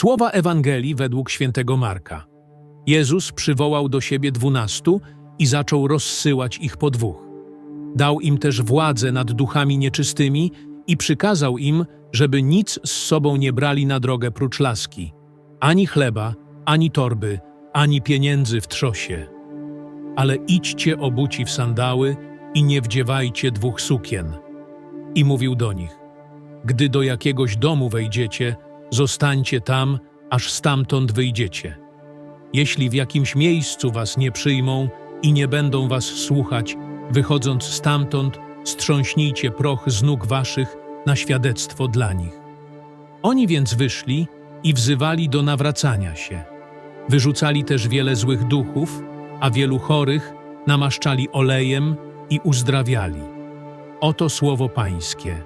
Słowa Ewangelii według świętego Marka. Jezus przywołał do siebie dwunastu i zaczął rozsyłać ich po dwóch. Dał im też władzę nad duchami nieczystymi i przykazał im, żeby nic z sobą nie brali na drogę prócz laski, ani chleba, ani torby, ani pieniędzy w trzosie. Ale idźcie obuci w sandały i nie wdziewajcie dwóch sukien. I mówił do nich, gdy do jakiegoś domu wejdziecie, zostańcie tam, aż stamtąd wyjdziecie. Jeśli w jakimś miejscu was nie przyjmą i nie będą was słuchać, wychodząc stamtąd, strząśnijcie proch z nóg waszych na świadectwo dla nich. Oni więc wyszli i wzywali do nawracania się. Wyrzucali też wiele złych duchów, a wielu chorych namaszczali olejem i uzdrawiali. Oto słowo Pańskie.